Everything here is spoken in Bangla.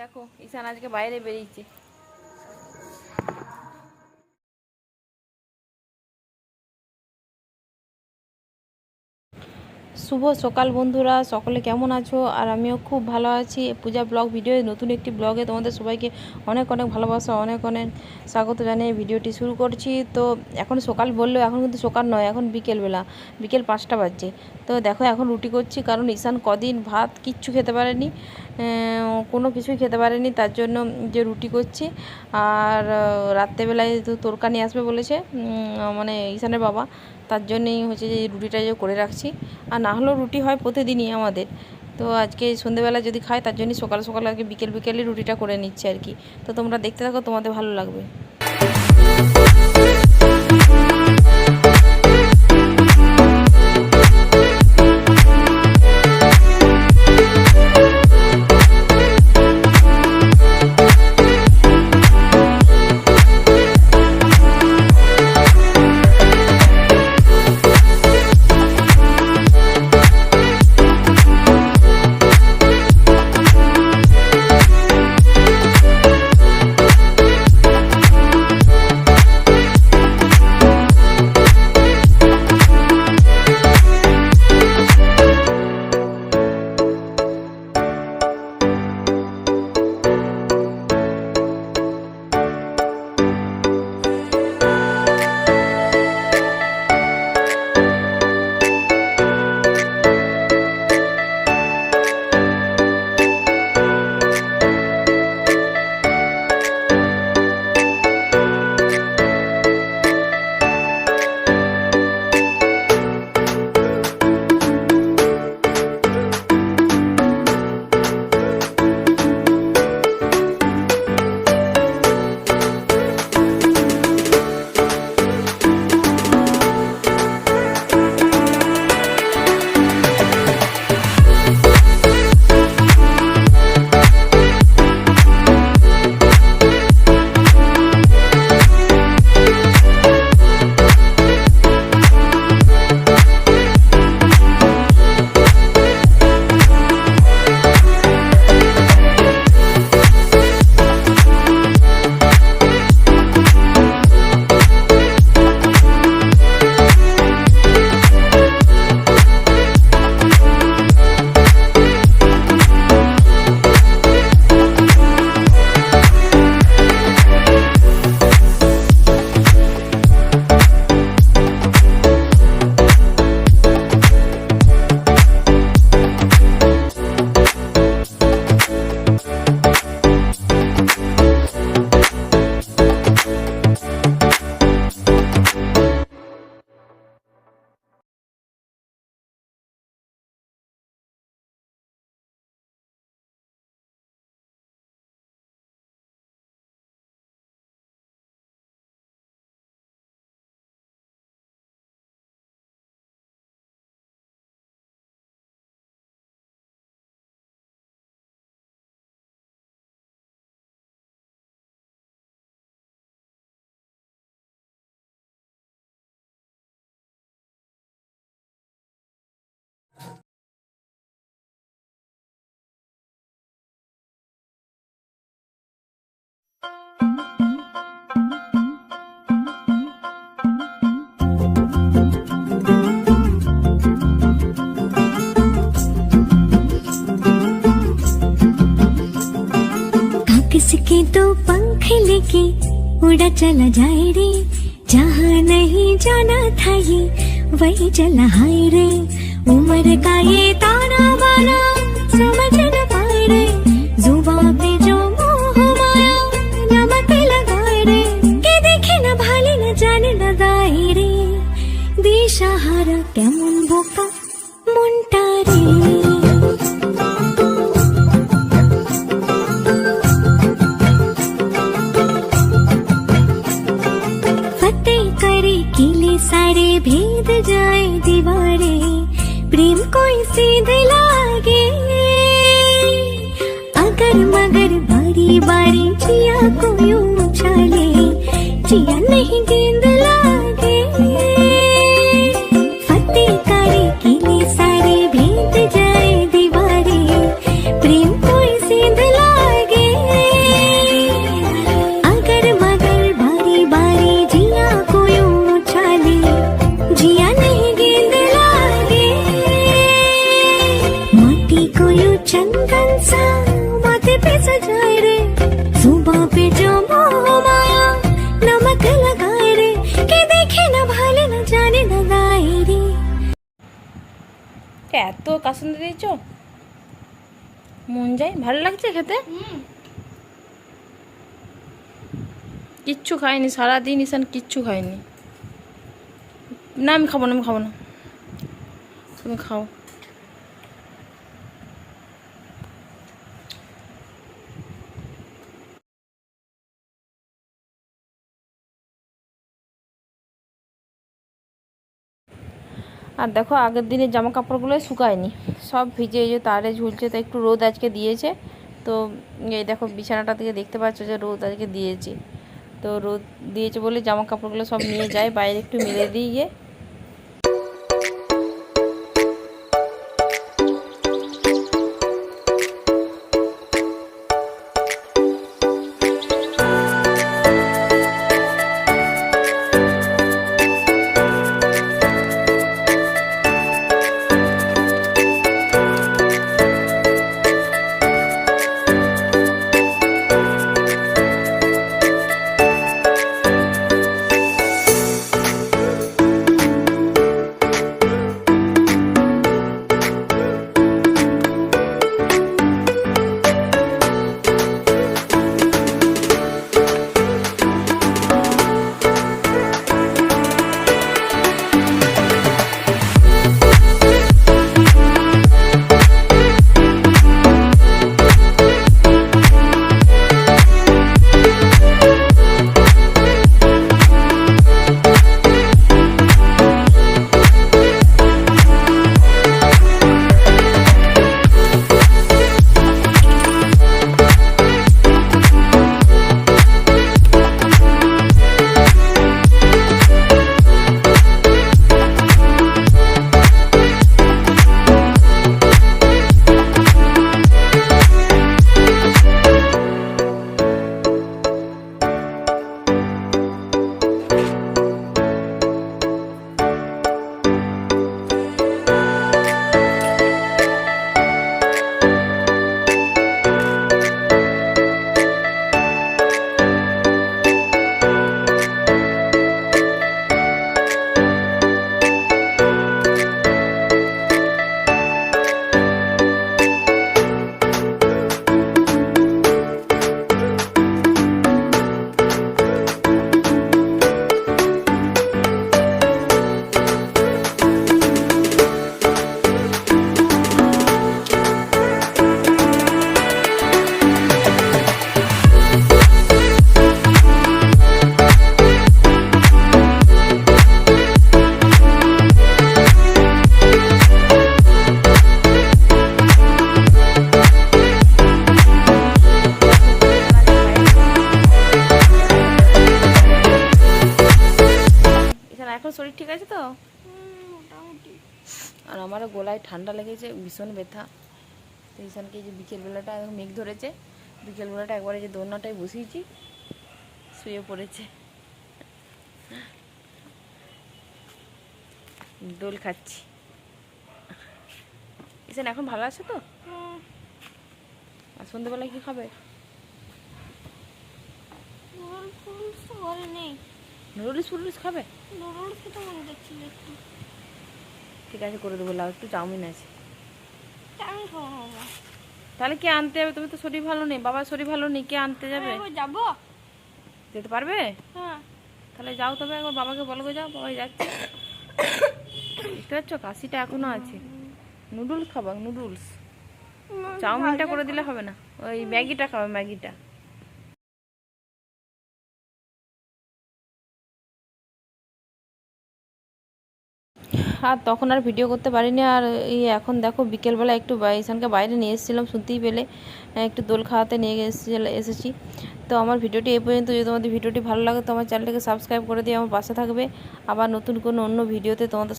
দেখো ঈশান আজকে বাইরে বেরিয়েছে। শুভ সকাল বন্ধুরা, সকলে কেমন আছো? আর আমিও খুব ভালো আছি। পূজা ব্লগ ভিডিও নতুন একটি ব্লগে তোমাদের সবাইকে অনেক অনেক ভালোবাসা, অনেক অনেক স্বাগত জানিয়ে ভিডিওটি শুরু করছি। তো এখন সকাল বললেও এখন কিন্তু সকাল নয়, এখন বিকেলবেলা, বিকেল পাঁচটা বাজছে। তো দেখো এখন রুটি করছি, কারণ ঈশান কদিন ভাত কিচ্ছু খেতে পারেনি। কোনো কিছুই খেতে পারেনি, তার জন্য যে রুটি করছি। আর রাত্রেবেলায় তো তোরকা নিয়ে আসবে বলেছে মানে ঈশানের বাবা, তার জন্যই হচ্ছে যে রুটিটা যে করে রাখছি। আর না হলেও রুটি হয় প্রতিদিনই আমাদের। তো আজকে সন্ধেবেলা যদি খায়, তার জন্যই সকাল সকাল আগে বিকেল বিকেলে রুটিটা করে নিচ্ছে আর কি। তো তোমরা দেখতে থাকো, তোমাদের ভালো লাগবে। किसके तो पंख लेके उड़ा चला जाए रे? जहाँ नहीं जाना था ये, वही चला हाय रे। उम्र का ये ताना बाना समझ न पाए रे। দিশাহারা কেমন বোকা মনটা রে फतेह करे किले सारे भेद जाए दीवारे प्रेम कोई सीधे लागे अगर मगर बारी बारी जिया को यूं उछाले जिया नहीं गेंद चंदन सा माथे पे सजाए रे सुबह पे जो मोह माया नमक लगाए रे के देखे न भाले न जाने न गाए रे এত কাসুন্দি দিয়েছ মন যায় ভালো লাগছে খেতে কিচ্ছু খাইনি সারাদিন ইসান কিচ্ছু খাইনি না আমি খাবো না আমি খাবো না তুমি খাও আর দেখো আগের দিনের জামা কাপড়গুলো শুকায়নি। সব ভিজে যে তারে ঝুলছে তো একটু রোদ আজকে দিয়েছে। তো এই দেখো বিছানাটা থেকে দেখতে পাচ্ছ যে রোদ আজকে দিয়েছে। তো রোদ দিয়েছে বলে জামা কাপড়গুলো সব নিয়ে যায়, বাইরে একটু মেলে দিয়ে আর আমারও গলায় ঠান্ডা লেগেছে ভীষণ ব্যথা। তো ঈশানকে যে বিকেলবেলাটা এখন মেঘ ধরেছে বিকেলবেলাটা একবারে যে দোলনাটায় বসিয়েছি শুয়ে পড়েছে। দোল খাচ্ছি। ঈশান এখন ভালো আছে তো? আর সন্ধ্যেবেলায় কি খাবে? নেই। নুডলস ফুডলস খাবে? নুডলস খেতে মনে যাচ্ছিল একটু। ঠিক আছে করে দেবো। লাউ একটু চাউমিন আছে। চাউমিন খাব তাহলে কে আনতে যাবে? তুমি তো শরীর ভালো নেই। বাবার শরীর ভালো নেই কে আনতে যাবে? যাব। যেতে পারবে? হ্যাঁ। তাহলে যাও তবে একবার বাবাকে বলো যাও বাবাই যাচ্ছে। বুঝতে পারছ কাশিটা এখনও আছে। নুডলস খাবা নুডলস। চাউমিনটা করে দিলে হবে না। ওই ম্যাগিটা খাবে ম্যাগিটা। আর তখন আর ভিডিও করতে পারিনি। আর এই এখন দেখো বিকেলবেলা একটু এখানকে বাইরে নিয়ে এসেছিলাম, শুনতেই পেলে। একটু দোল খাওয়াতে নিয়ে এসেছি এসেছি। তো আমার ভিডিওটি এই পর্যন্ত, যদি তোমাদের ভিডিওটি ভালো লাগে, তো আমার চ্যানেলটাকে সাবস্ক্রাইব করে দিয়ে আমার পাশে থাকবে। আবার নতুন কোনো অন্য ভিডিওতে তোমাদের